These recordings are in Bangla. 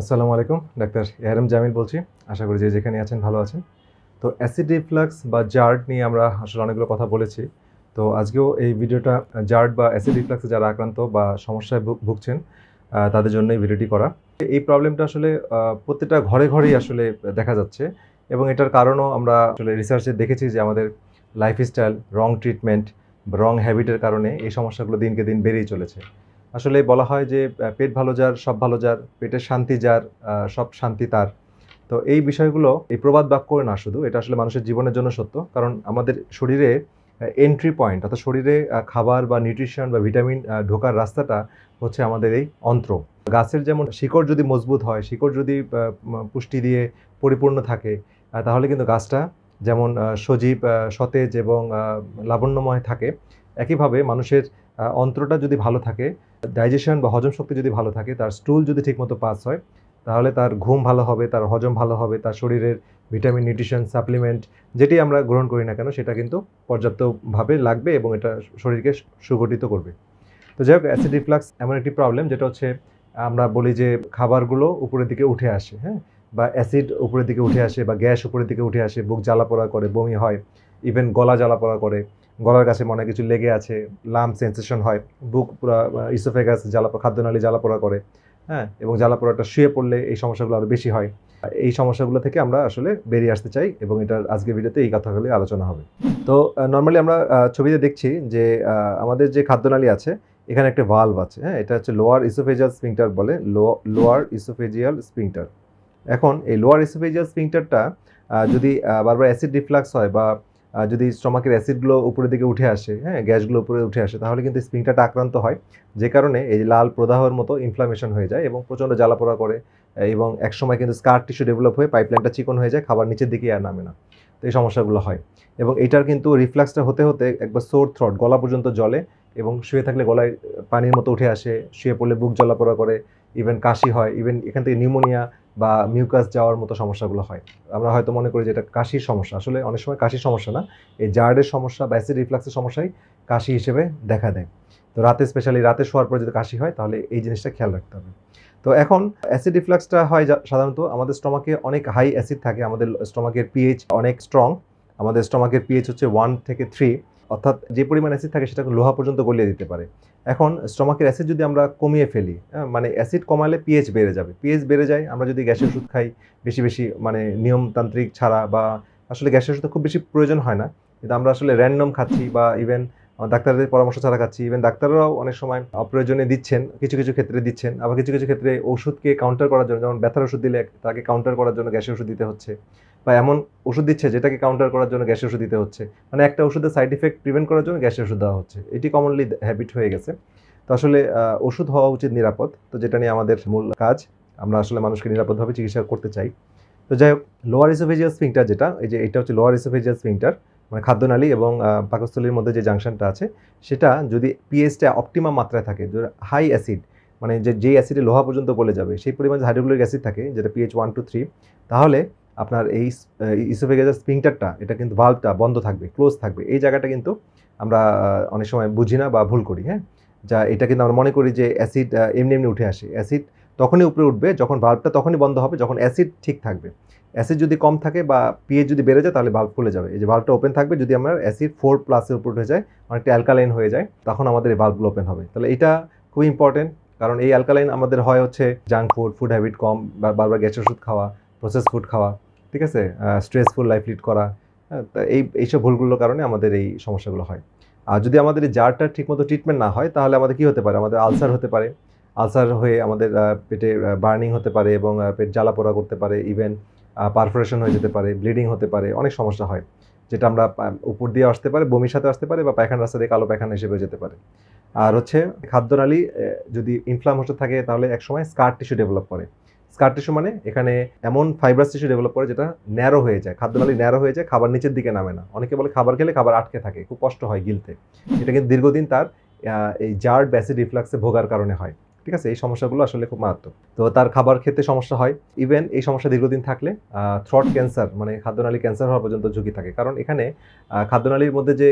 আসসালামু আলাইকুম, ডাক্তার এআরএম জামিল বলছি। আশা করি যে যেখানে আছেন ভালো আছেন। তো অ্যাসিড রিফ্লাক্স বা জার্ড নিয়ে আমরা আসলে অনেকগুলো কথা বলেছি। তো আজকেও এই ভিডিওটা জার্ড বা অ্যাসিড রিফ্লাক্সে যারা আক্রান্ত বা সমস্যায় ভুগ- ভুগছেন তাদের জন্য এই ভিডিওটি করা। এই প্রবলেমটা আসলে প্রত্যেকটা ঘরে ঘরেই আসলে দেখা যাচ্ছে এবং এটার কারণও আমরা আসলে রিসার্চে দেখেছি যে আমাদের লাইফস্টাইল রং ট্রিটমেন্ট রং হ্যাবিটের কারণে এই সমস্যাগুলো দিনকে দিন বেড়েই চলেছে। আসলে বলা হয় যে পেট ভালো যার, সব ভালো যার, পেটের শান্তি যার সব শান্তি তার। তো এই বিষয়গুলো, এই প্রবাদ বাক্য না শুধু, এটা আসলে মানুষের জীবনের জন্য সত্য। কারণ আমাদের শরীরে এন্ট্রি পয়েন্ট অর্থাৎ শরীরে খাবার বা নিউট্রিশন বা ভিটামিন ঢোকার রাস্তাটা হচ্ছে আমাদের এই অন্ত্র। গাছের যেমন শিকড় যদি মজবুত হয়, শিকড় যদি পুষ্টি দিয়ে পরিপূর্ণ থাকে তাহলে কিন্তু গাছটা যেমন সজীব সতেজ এবং লাবণ্যময় থাকে, একইভাবে মানুষের অন্ত্রটা যদি ভালো থাকে ডাইজেশন বা হজম শক্তি যদি ভালো থাকে, তার স্টুল যদি ঠিকমতো পাস হয়, তাহলে তার ঘুম ভালো হবে, তার হজম ভালো হবে, তার শরীরের ভিটামিন নিউট্রিশন সাপ্লিমেন্ট যেটি আমরা গ্রহণ করি না কেন, সেটা কিন্তু পর্যাপ্তভাবে লাগবে এবং এটা শরীরকে সুগঠিত করবে। তো যাই হোক অ্যাসিড রিফ্লাক্স এমন একটি প্রবলেম যেটা হচ্ছে আমরা বলি যে খাবারগুলো উপরের দিকে উঠে আসে হ্যাঁ? বা অ্যাসিড উপরের দিকে উঠে আসে বা গ্যাস উপরের দিকে উঠে আসে, বুক জ্বালা পোড়া করে, বমি হয় ইভেন গলা জ্বালা পোড়া করে গলার কাছে মনে কিছু লেগে আছে, লাম সেন্সেশন হয়, বুক পুরো ইসোফেগাস জ্বালা খাদ্যনালী জ্বালা পোড়া করে হ্যাঁ? এবং জ্বালা পোড়াটা শুয়ে পড়লে এই সমস্যাগুলো আরও বেশি হয়। এই সমস্যাগুলো থেকে আমরা আসলে বেরিয়ে আসতে চাই এবং এটার আজকের ভিডিওতে এই কথাগুলি আলোচনা হবে। তো নর্মালি আমরা ছবিতে দেখছি যে আমাদের যে খাদ্যনালী আছে, এখানে একটা ভালভ আছে হ্যাঁ? এটা হচ্ছে লোয়ার ইসোফেজিয়াল স্পিংটার বলে লোয়ার ইসোফেজিয়াল স্পিংটার এখন এই লোয়ার ইসোফেজিয়াল স্পিংটারটা যদি বারবার অ্যাসিড রিফ্লাক্স হয় বা যদি স্টমাকের অ্যাসিডগুলো উপরের দিকে উঠে আসে হ্যাঁ গ্যাসগুলো উপরে উঠে আসে, তাহলে কিন্তু স্প্রিংটাটা আক্রান্ত হয়। যে কারণে এই লাল প্রদাহের মতো ইনফ্লামেশন হয়ে যায় এবং প্রচণ্ড জ্বালাপোড়া করে এবং একসময় কিন্তু স্কার টিস্যু ডেভেলপ হয়ে পাইপলাইনটা চিকন হয়ে যায়, খাবার নিচের দিকে আর নামে না। তো এই সমস্যাগুলো হয়। এবং এটার কিন্তু রিফ্লাক্সটা হতে হতে একবার সোর থ্রট গলা পর্যন্ত জলে এবং শুয়ে থাকলে গলায় পানির মতো উঠে আসে, শুয়ে পড়লে বুক জ্বালাপোড়া করে ইভেন কাশি হয় ইভেন এখান থেকে নিউমোনিয়া বা মিউকাস যাওয়ার মতো সমস্যাগুলো হয়। আমরা হয়তো মনে করি যে এটা কাশির সমস্যা। আসলে অনেক সময় কাশির সমস্যা না। এই জার্ডের সমস্যা বা অ্যাসিড রিফ্লাক্সের সমস্যাই কাশি হিসেবে দেখা দেয়। তো রাতে স্পেশালি রাতে শোয়ার পর যদি কাশি হয়, তাহলে এই জিনিসটা খেয়াল রাখতে হবে। তো এখন অ্যাসিড রিফ্লাক্সটা হয় সাধারণত আমাদের স্টমাকে অনেক হাই অ্যাসিড থাকে। আমাদের স্টমাকের পিএইচ অনেক স্ট্রং আমাদের স্টমাকের পিএইচ হচ্ছে ওয়ান থেকে থ্রি অর্থাৎ যে পরিমাণ অ্যাসিড থাকে সেটাকে লোহা পর্যন্ত গলিয়ে দিতে পারে। এখন স্টমাকের অ্যাসিড যদি আমরা কমিয়ে ফেলি হ্যাঁ, মানে অ্যাসিড কমালে পিএইচ বেড়ে যাবে। পিএইচ বেড়ে যায় আমরা যদি গ্যাসের ওষুধ খাই বেশি বেশি মানে নিয়মতান্ত্রিক ছাড়া বা আসলে গ্যাসের ওষুধ খুব বেশি প্রয়োজন হয় না। কিন্তু আমরা আসলে র্যান্ডম খাচ্ছি বা ইভেন ডাক্তারদের পরামর্শ ছাড়া খাচ্ছি। ইভেন ডাক্তাররাও অনেক সময় অপ্রয়োজনে দিচ্ছেন কিছু কিছু ক্ষেত্রে দিচ্ছেন। আবার কিছু কিছু ক্ষেত্রে ওষুধকে কাউন্টার করার জন্য যেমন ব্যথার ওষুধ দিলে তাকে কাউন্টার করার জন্য গ্যাসের ওষুধ দিতে হচ্ছে। বা এমন ওষুধ দিচ্ছে যেটাকে কাউন্টার করার জন্য গ্যাসের ওষুধ দিতে হচ্ছে। মানে একটা ওষুধের সাইড ইফেক্ট প্রিভেন্ট করার জন্য গ্যাসের ওষুধ দেওয়া হচ্ছে। এটি কমনলি হ্যাবিট হয়ে গেছে। তো আসলে ওষুধ হওয়া উচিত নিরাপদ। তো যেটা নিয়ে আমাদের মূল কাজ, আমরা আসলে মানুষকে নিরাপদভাবে চিকিৎসা করতে চাই। তো যাই হোক লোয়ার ইসোফেজিয়াল স্পিংটার যেটা, এই যে এটা হচ্ছে লোয়ার ইসোফেজিয়াল স্পিংটার মানে খাদ্যনালী এবং পাকস্থলীর মধ্যে যে জাংশনটা আছে, সেটা যদি পিএইচটা অপটিমাম মাত্রায় থাকে হাই অ্যাসিড মানে যে, যেই অ্যাসিডে লোহা পর্যন্ত গলে যাবে, সেই পরিমাণ যে হাইড্রোক্লোরিক অ্যাসিড থাকে, যেটা পিএইচ ওয়ান টু থ্রি তাহলে আপনার এই ইসোফেজিয়াল স্পিংটারটা এটা কিন্তু ভাল্বটা বন্ধ থাকবে ক্লোজ থাকবে। এই জায়গাটা কিন্তু আমরা অনেক সময় বুঝি না বা ভুল করি হ্যাঁ? যা, এটা কিন্তু আমরা মনে করি যে অ্যাসিড এমনি এমনি উঠে আসে। অ্যাসিড তখনই উপরে উঠবে, যখন ভাল্বটা তখনই বন্ধ হবে, যখন অ্যাসিড ঠিক থাকবে। অ্যাসিড যদি কম থাকে বা পিএইচ যদি বেড়ে যায়, তাহলে ভাল্ব খুলে যাবে। এই যে ভাল্বটা ওপেন থাকবে, যদি আমার অ্যাসিড ফোর প্লাসের উপর উঠে যায়, অনেকটা অ্যালকালাইন হয়ে যায়, তখন আমাদের এই ভাল্বগুলো ওপেন হবে। তাহলে এটা খুবই ইম্পর্টেন্ট কারণ এই অ্যালকালাইন আমাদের হয় হচ্ছে জাঙ্ক ফুড ফুড হ্যাবিট কম, বা, বারবার গ্যাসের ওষুধ খাওয়া প্রসেস ফুড খাওয়া ঠিক আছে? স্ট্রেসফুল লাইফ লিড করা হ্যাঁ, এই এইসব ভুলগুলোর কারণে আমাদের এই সমস্যাগুলো হয়। আর যদি আমাদের এই জারটার ঠিকমতো ট্রিটমেন্ট না হয় তাহলে আমাদের কি হতে পারে? আমাদের আলসার হতে পারে। আলসার হয়ে আমাদের পেটে বার্নিং হতে পারে এবং পেট জ্বালা পোড়া করতে পারে ইভেন পারফোরেশন হয়ে যেতে পারে ব্লিডিং হতে পারে অনেক সমস্যা হয়। যেটা আমরা উপর দিয়ে আসতে পারে বমির সাথে আসতে পারে বা পায়খানা রাস্তা দিয়ে কালো পায়খানা হিসেবে যেতে পারে। আর হচ্ছে খাদ্যনালী যদি ইনফ্লাম হতে থাকে তাহলে একসময় স্কার টিস্যু ডেভেলপ করে। স্কার টিস্যু মানে এখানে এমন ফাইব্রাস টিস্যু ডেভেলপ করে যেটা ন্যারো হয়ে যায়, খাদ্য খাদ্যনালী ন্যারো হয়ে যায়, খাবার নিচের দিকে নামে না। অনেকে বলে খাবার খেলে খাবার আটকে থাকে, খুব কষ্ট হয় গিলতে। এটা কিন্তু দীর্ঘদিন তার এই জার্ড ব্যাসিড রিফ্লাক্সে ভোগার কারণে হয়। ঠিক আছে? এই সমস্যাগুলো আসলে খুব মারাত্মক। তো তার খাবার খেতে সমস্যা হয়। ইভেন এই সমস্যা দীর্ঘদিন থাকলে থ্রট ক্যান্সার মানে খাদ্যনালী ক্যান্সার হওয়া পর্যন্ত ঝুঁকি থাকে। কারণ এখানে খাদ্যনালীর মধ্যে যে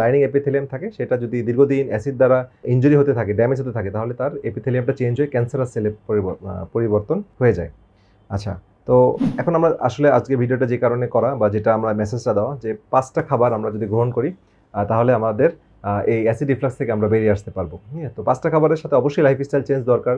লাইনিং এপিথেলিয়াম থাকে, সেটা যদি দীর্ঘদিন অ্যাসিড দ্বারা ইঞ্জুরি হতে থাকে ড্যামেজ হতে থাকে, তাহলে তার এপিথেলিয়ামটা চেঞ্জ হয়ে ক্যান্সারাস সেলে পরিবর্তন হয়ে যায়। আচ্ছা তো এখন আমরা আসলে আজকে ভিডিওটা যে কারণে করা বা যেটা আমরা মেসেজটা দেওয়া, যে পাঁচটা খাবার আমরা যদি গ্রহণ করি তাহলে আমাদের এই অ্যাসিড রিফ্লাক্স থেকে আমরা বেরিয়ে আসতে পারব। হ্যাঁ তো পাঁচটা খাবারের সাথে অবশ্যই লাইফস্টাইল চেঞ্জ দরকার।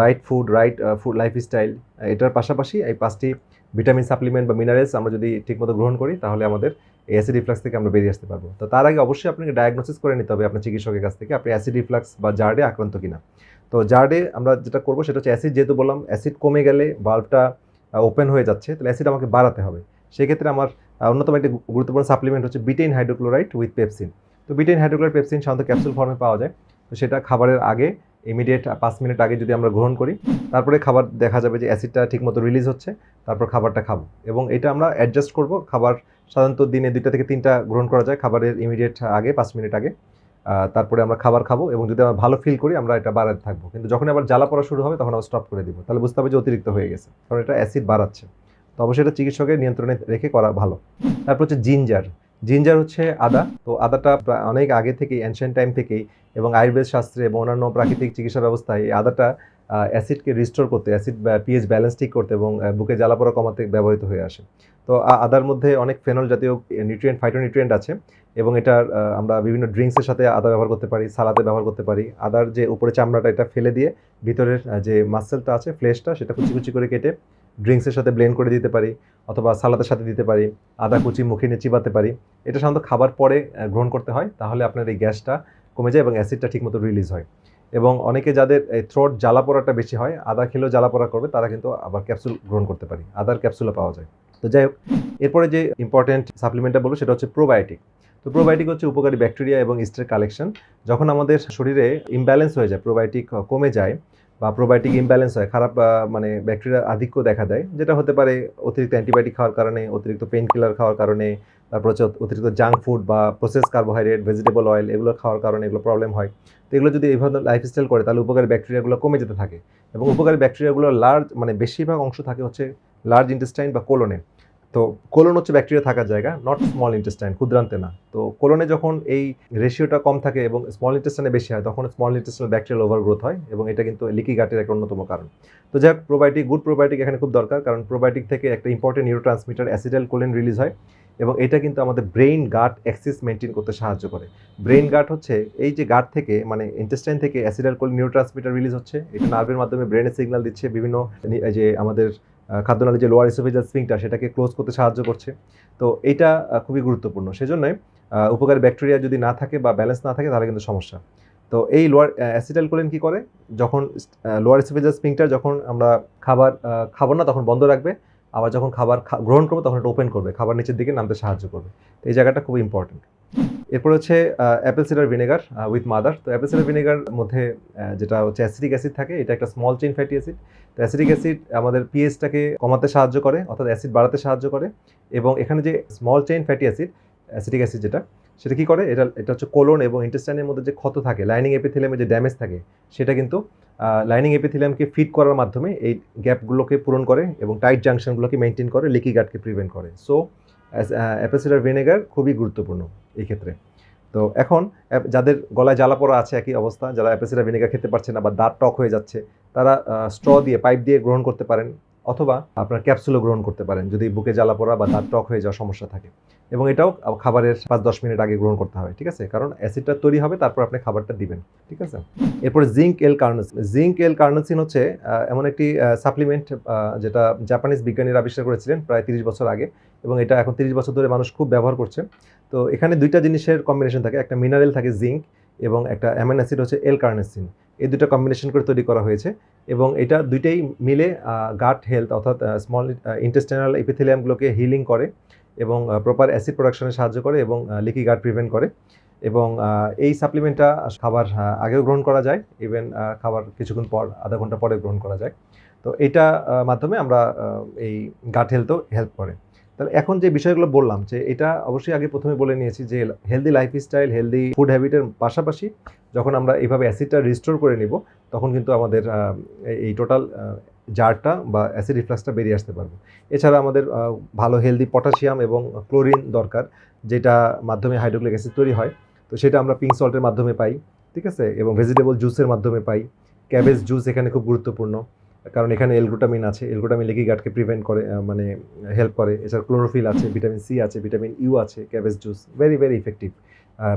Right food right food lifestyle এটার পাশাপাশি এই পাঁচটি ভিটামিন সাপ্লিমেন্ট বা মিনারেলস আমরা যদি ঠিকমতো গ্রহণ করি, তাহলে আমাদের এই অ্যাসিড রিফ্লাক্স থেকে আমরা বেরিয়ে আসতে পারব। তো তার আগে অবশ্যই আপনাকে ডায়াগনোসিস করে নিতে হবে আপনার চিকিৎসকের কাছ থেকে, আপনি অ্যাসিড রিফ্লাক্স বা জার্ডে আক্রান্ত কিনা। তো জার্ডে আমরা যেটা করব, সেটা হচ্ছে অ্যাসিড যেহেতু বললাম অ্যাসিড কমে গেলে বাল্বটা ওপেন হয়ে যাচ্ছে, তাহলে অ্যাসিড আমাকে বাড়াতে হবে। সেক্ষেত্রে আমার অন্যতম একটি গুরুত্বপূর্ণ সাপ্লিমেন্ট হচ্ছে বিটেইন হাইড্রোক্লোরাইড উইথ পেপসিন তো বিটেন হাইড্রোক্লোরাইড পেপসিন সাধারণত ক্যাপসুল ফর্মে পাওয়া যায়। তো সেটা খাবারের আগে ইমিডিয়েট পাঁচ মিনিট আগে যদি আমরা গ্রহণ করি, তারপরে খাবার দেখা যাবে যে অ্যাসিডটা ঠিকমতো রিলিজ হচ্ছে, তারপর খাবারটা খাব। এবং এটা আমরা অ্যাডজাস্ট করব। খাবার সাধারণত দিনে দুইটা থেকে তিনটা গ্রহণ করা যায় খাবারের ইমিডিয়েট আগে, পাঁচ মিনিট আগে। তারপরে আমরা খাবার খাব এবং যদি আমরা ভালো ফিল করি, আমরা এটা বাড়াতে থাকব। কিন্তু যখন আবার জ্বালা পড়া শুরু হবে, তখন আমরা স্টপ করে দিব। তাহলে বুঝতে হবে যে অতিরিক্ত হয়ে গেছে। কারণ এটা অ্যাসিড বাড়াচ্ছে। তো অবশ্যই এটা চিকিৎসকের নিয়ন্ত্রণে রেখে করা ভালো। তারপর হচ্ছে জিঞ্জার জিঞ্জার হচ্ছে আদা। তো আদাটা অনেক আগে থেকেই অ্যানশিয়েন্ট টাইম থেকেই এবং আয়ুর্বেদ শাস্ত্রে এবং অন্যান্য প্রাকৃতিক চিকিৎসা ব্যবস্থায় এই আদাটা অ্যাসিডকে রিস্টোর করতে অ্যাসিড পিএইচ ব্যালেন্স ঠিক করতে এবং বুকে জ্বালাপোড়া কমাতে ব্যবহৃত হয়ে আসে। তো আদার মধ্যে অনেক ফেনল জাতীয় নিউট্রিয়েন্ট ফাইটোনিউট্রিয়েন্ট আছে এবং এটার আমরা বিভিন্ন ড্রিঙ্কসের সাথে আদা ব্যবহার করতে পারি সালাদে ব্যবহার করতে পারি। আদার যে উপরে চামড়াটা, এটা ফেলে দিয়ে ভিতরের যে মাসেলটা আছে ফ্লেশটা সেটা কুচি কুচি করে কেটে ড্রিঙ্কসের সাথে ব্লেন্ড করে দিতে পারি। অথবা সালাদের সাথে দিতে পারি, আদা কুচি মুখে নিয়ে চিবাতে পারি। এটা সাধারণত খাবার পরে গ্রহণ করতে হয়, তাহলে আপনার এই গ্যাসটা কমে যায় এবং অ্যাসিডটা ঠিকমতো রিলিজ হয়। এবং অনেকে যাদের এই থ্রোট জ্বালা পোড়াটা বেশি হয়, আদা খেলেও জ্বালা পোড়া করবে, তারা কিন্তু আবার ক্যাপসুল গ্রহণ করতে পারি। আদার ক্যাপসুলও পাওয়া যায়। তো যাই হোক, এরপরে যে ইম্পর্টেন্ট সাপ্লিমেন্টটা বলব, সেটা হচ্ছে প্রোবায়োটিক তো প্রোবায়োটিক হচ্ছে উপকারী ব্যাকটেরিয়া এবং ইস্টের কালেকশন যখন আমাদের শরীরে ইমব্যালেন্স হয়ে যায় প্রোবায়োটিক কমে যায় বা প্রোবায়োটিক ইমব্যালেন্স হয়, খারাপ মানে ব্যাকটেরিয়া আধিক্য দেখা দেয়, যেটা হতে পারে অতিরিক্ত অ্যান্টিবায়োটিক খাওয়ার কারণে, অতিরিক্ত পেন কিলার খাওয়ার কারণে, তারপর হচ্ছে অতিরিক্ত জাঙ্ক ফুড বা প্রসেস কার্বোহাইড্রেট ভেজিটেবল অয়েল এগুলো খাওয়ার কারণে এগুলো প্রবলেম হয়। তো এগুলো যদি এইভাবে লাইফস্টাইল করে, তাহলে উপকারী ব্যাকটেরিয়াগুলো কমে যেতে থাকে এবং উপকারী ব্যাকটেরিয়াগুলো লার্জ মানে বেশিরভাগ অংশ থাকে হচ্ছে লার্জ ইন্টেস্টাইন বা কোলনে তো কোলন হচ্ছে ব্যাকটেরিয়া থাকার জায়গা নট স্মল ইন্টেস্টাইন ক্ষুদ্রান্তে না। তো কোলনে যখন এই রেশিওটা কম থাকে এবং স্মল ইন্টেস্টাইনে বেশি হয়, তখন স্মল ইন্টেস্টাইন ব্যাকটেরিয়াল ওভারগ্রোথ হয় এবং এটা কিন্তু লিকি গাটের একটা অন্যতম কারণ। তো যাই হোক প্রোবায়োটিক গুড প্রোবায়োটিক এখানে খুব দরকার কারণ প্রোবায়োটিক থেকে একটা important neurotransmitter acetylcholine release হয় এবং এটা কিন্তু আমাদের ব্রেইন গার্ড অ্যাক্সিস মেনটেন করতে সাহায্য করে। ব্রেইন গার্ড হচ্ছে এই যে গার্ড থেকে মানে ইন্টেস্টাইন থেকে acetylcholine neurotransmitter release হচ্ছে, এটা নার্ভের মাধ্যমে ব্রেনে সিগন্যাল দিচ্ছে বিভিন্ন যে আমাদের খাদ্যনালী যে লোয়ার ইসোফেজাল স্পিংটা সেটাকে ক্লোজ করতে সাহায্য করছে। তো এটা খুবই গুরুত্বপূর্ণ। সেজন্যই উপকারী ব্যাকটেরিয়া যদি না থাকে বা ব্যালেন্স না থাকে, তাহলে কিন্তু সমস্যা। তো এই লোয়ার অ্যাসিটাল কোলেন কী করে? যখন লোয়ার ইসোফেজাল স্পিংটা যখন আমরা খাবার খাব না, তখন বন্ধ রাখবে। আবার যখন খাবার গ্রহণ করব, তখন এটা ওপেন করবে, খাবার নিচের দিকে নামতে সাহায্য করবে। তো এই জায়গাটা খুব ইম্পর্টেন্ট এরপর হচ্ছে apple cider vinegar with mother তো অ্যাপেল সিডার ভিনেগার মধ্যে যেটা হচ্ছে অ্যাসিডিক অ্যাসিড থাকে, এটা একটা স্মল চেইন ফ্যাটি অ্যাসিড তো অ্যাসিডিক অ্যাসিড আমাদের পিএইচটাকে কমাতে সাহায্য করে, অর্থাৎ অ্যাসিড বাড়াতে সাহায্য করে। এবং এখানে যে small chain fatty acid acetic acid যেটা, সেটা কী করে? এটা এটা হচ্ছে কোলন এবং ইন্টেস্টাইনের মধ্যে যে ক্ষত থাকে লাইনিং এপিথেলিয়ামে যে ড্যামেজ থাকে, সেটা কিন্তু লাইনিং এপিথিলিয়ামকে ফিট করার মাধ্যমে এই গ্যাপগুলোকে পূরণ করে এবং টাইট জাংশনগুলোকে মেনটেন করে লিকি গার্ডকে প্রিভেন্ট করে। সো অ্যাপেসিডার ভিনেগার খুবই গুরুত্বপূর্ণ এই ক্ষেত্রে। তো এখন যাদের গলায় জ্বালা পড়া আছে একই অবস্থা, যারা অ্যাপেসিডার ভিনেগার খেতে পারছে না বা দাঁত টক হয়ে যাচ্ছে, তারা স্ট্র দিয়ে, পাইপ দিয়ে গ্রহণ করতে পারেন। অথবা আপনার ক্যাপসুলও গ্রহণ করতে পারেন যদি বুকে জ্বালা পড়া বা দাঁত টক হয়ে যাওয়ার সমস্যা থাকে। এবং এটাও খাবারের পাঁচ দশ মিনিট আগে গ্রহণ করতে হবে, ঠিক আছে? কারণ অ্যাসিডটা তৈরি হবে, তারপর আপনি খাবারটা দিবেন, ঠিক আছে? এরপরে zinc L carnosine. Zinc L carnosine হচ্ছে এমন একটি সাপ্লিমেন্ট যেটা জাপানিজ বিজ্ঞানীরা আবিষ্কার করেছিলেন প্রায় তিরিশ বছর আগে এবং এটা এখন তিরিশ বছর ধরে মানুষ খুব ব্যবহার করছে। তো এখানে দুইটা জিনিসের কম্বিনেশন থাকে, একটা মিনারেল থাকে জিঙ্ক এবং একটা অ্যামাইন অ্যাসিড হচ্ছে এল কার্নেসিন এই দুটো কম্বিনেশন করে তৈরি করা হয়েছে এবং এটা দুইটাই মিলে গাট হেলথ অর্থাৎ স্মল ইন্টেস্টাইনাল এপিথেলিয়ামগুলোকে হিলিং করে এবং প্রপার অ্যাসিড প্রোডাকশনে সাহায্য করে এবং লিকি গাট প্রিভেন্ট করে এবং এই সাপ্লিমেন্টটা খাবার আগেও গ্রহণ করা যায় ইভেন খাবার কিছুক্ষণ পর, আধা ঘণ্টা পরে গ্রহণ করা যায়। তো এটা মাধ্যমে আমরা এই গাট হেলথও হেল্প করে। তাহলে এখন যে বিষয়গুলো বললাম যে এটা অবশ্যই আগে প্রথমে বলে নিয়েছি যে হেলদি লাইফস্টাইল হেলদি ফুড হ্যাবিটের পাশাপাশি যখন আমরা এইভাবে অ্যাসিডটা রিস্টোর করে নিব, তখন কিন্তু আমাদের এই- টোটাল জারটা বা অ্যাসিড রিফ্লাক্সটা বেরিয়ে আসতে পারব। এছাড়া আমাদের ভালো হেলদি পটাশিয়াম এবং ক্লোরিন দরকার, যেটা মাধ্যমে হাইড্রোক্লিক অ্যাসিড তৈরি হয়। তো সেটা আমরা পিঙ্ক সল্টের মাধ্যমে পাই, ঠিক আছে? এবং ভেজিটেবল জুসের মাধ্যমে পাই। ক্যাবেজ জুস এখানে খুব গুরুত্বপূর্ণ। কারণ এখানে এলগ্লুটামিন আছে। এলগ্লুটামিন লেকি গাটকে প্রিভেন্ট করে মানে হেল্প করে। এছাড়া ক্লোরোফিল আছে ভিটামিন সি আছে ভিটামিন ইউ আছে cabbage juice very very effective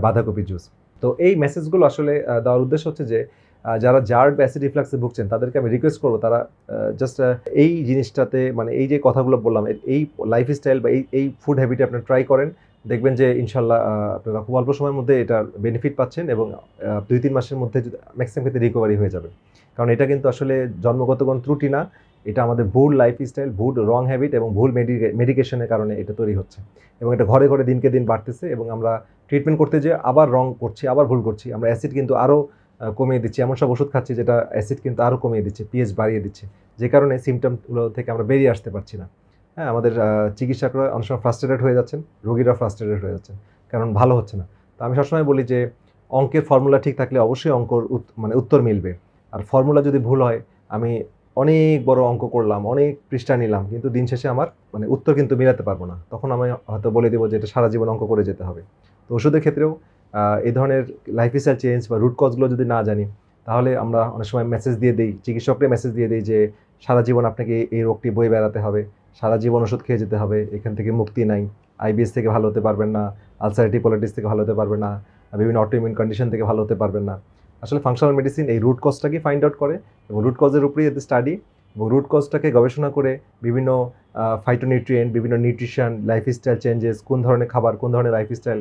বাঁধাকপি জুস তো এই মেসেজগুলো আসলে দেওয়ার উদ্দেশ্য হচ্ছে যে যারা জার্ড অ্যাসিড রিফ্লাক্সে ভুগছেন, তাদেরকে আমি রিকোয়েস্ট করব তারা জাস্ট এই জিনিসটাতে মানে এই যে কথাগুলো বললাম এই লাইফস্টাইল বা এই এই ফুড হ্যাবিটে আপনারা ট্রাই করেন। দেখবেন যে ইনশাল্লাহ আপনারা খুব অল্প সময়ের মধ্যে এটার বেনিফিট পাচ্ছেন এবং দুই তিন মাসের মধ্যে ম্যাক্সিমাম ক্ষেত্রে রিকভারি হয়ে যাবে। কারণ এটা কিন্তু আসলে জন্মগত কোনো ত্রুটি না, এটা আমাদের ভুল লাইফস্টাইল ভুল রং হ্যাবিট এবং ভুল মেডিকেশনের কারণে এটা তৈরি হচ্ছে। এবং এটা ঘরে ঘরে দিনকে দিন বাড়তেছে এবং আমরা ট্রিটমেন্ট করতে যে আবার রং করছি, আবার ভুল করছি। আমরা অ্যাসিড কিন্তু আরও কমিয়ে দিচ্ছি। এমন সব ওষুধ খাচ্ছি যেটা অ্যাসিড কিন্তু আরও কমিয়ে দিচ্ছে পিএইচ বাড়িয়ে দিচ্ছে। যে কারণে সিমটমগুলো থেকে আমরা বেরিয়ে আসতে পারছি না। হ্যাঁ আমাদের চিকিৎসকরা অনেক সময় ফ্রাস্ট্রেটেড হয়ে যাচ্ছেন রোগীরা ফ্রাস্ট্রেটেড হয়ে যাচ্ছেন, কারণ ভালো হচ্ছে না। তো আমি সবসময় বলি যে, অঙ্কের ফর্মুলা ঠিক থাকলে অবশ্যই অঙ্কর মানে উত্তর মিলবে। আর ফর্মুলা যদি ভুল হয়, আমি অনেক বড় অঙ্ক করলাম, অনেক পৃষ্ঠা নিলাম, কিন্তু দিন শেষে আমার মানে উত্তর কিন্তু মিলাতে পারব না। তখন আমি হয়তো বলে দেবো যে, এটা সারা জীবন অঙ্ক করে যেতে হবে। তো ওষুধের ক্ষেত্রেও এই ধরনের লাইফস্টাইল চেঞ্জ বা রুট কজগুলো যদি না জানি, তাহলে আমরা অনেক সময় মেসেজ দিয়ে দিই, চিকিৎসককে মেসেজ দিয়ে দিই যে, সারা জীবন আপনাকে এই রোগটি বয়ে বেড়াতে হবে। সারা জীবন ওষুধ খেয়ে যেতে হবে, এখান থেকে মুক্তি নাই। আইবিএস থেকে ভালো হতে পারবেন না আলসারেটিভ কোলাইটিস থেকে ভালো হতে পারবেন না, বিভিন্ন অটোইমিউন কন্ডিশন থেকে ভালো হতে পারবেন না। আসলে ফাংশনাল মেডিসিন এই রুট কজটাকে ফাইন্ড আউট করে এবং রুট কজের উপরেই এতে স্টাডি এবং রুট কজটাকে গবেষণা করে বিভিন্ন ফাইটোনিউট্রিয়েন্ট বিভিন্ন নিউট্রিশন লাইফস্টাইল চেঞ্জেস কোন ধরনের খাবার, কোন ধরনের লাইফস্টাইল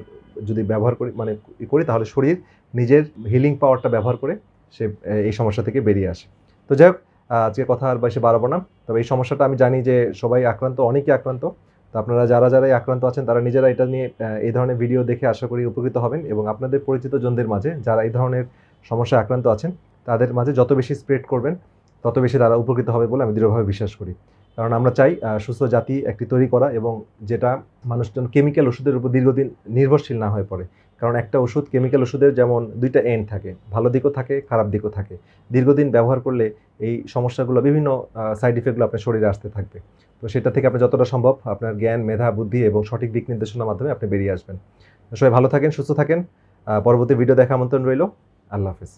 যদি ব্যবহার করি মানে করি, তাহলে শরীর নিজের হিলিং পাওয়ারটা ব্যবহার করে সে এই সমস্যা থেকে বেরিয়ে আসে। তো যাই হোক আজকে কথা আর বেশি বাড়াবো না। তবে এই সমস্যাটা আমি জানি যে সবাই আক্রান্ত, অনেকেই আক্রান্ত। তো আপনারা যারা যারাই আক্রান্ত আছেন, তারা নিজেরা এটা নিয়ে এই ধরনের ভিডিও দেখে আশা করি উপকৃত হবেন এবং আপনাদের পরিচিত জনদের মাঝে যারা এই ধরনের সমস্যায় আক্রান্ত আছেন, তাদের মাঝে যত বেশি স্প্রেড করবেন, তত বেশি তারা উপকৃত হবে বলে আমি দৃঢ়ভাবে বিশ্বাস করি। কারণ আমরা চাই সুস্থ জাতি একটি তৈরি করা এবং যেটা মানুষজন কেমিক্যাল ওষুধের উপর দীর্ঘদিন নির্ভরশীল না হয়ে পড়ে। কারণ একটা ওষুধ কেমিক্যাল ওষুধের যেমন দুইটা এন্ড থাকে, ভালো দিকও থাকে, খারাপ দিকও থাকে। দীর্ঘদিন ব্যবহার করলে এই সমস্যাগুলো, বিভিন্ন সাইড ইফেক্টগুলো আপনার শরীরে আসতে থাকবে। তো সেটা থেকে আপনি যতটা সম্ভব আপনার জ্ঞান, মেধা, বুদ্ধি এবং সঠিক দিক নির্দেশনার মাধ্যমে আপনি বেরিয়ে আসবেন। সবাই ভালো থাকেন, সুস্থ থাকেন। পরবর্তী ভিডিও দেখা আমন্ত্রণ রইল। আল্লাহ হাফিজ।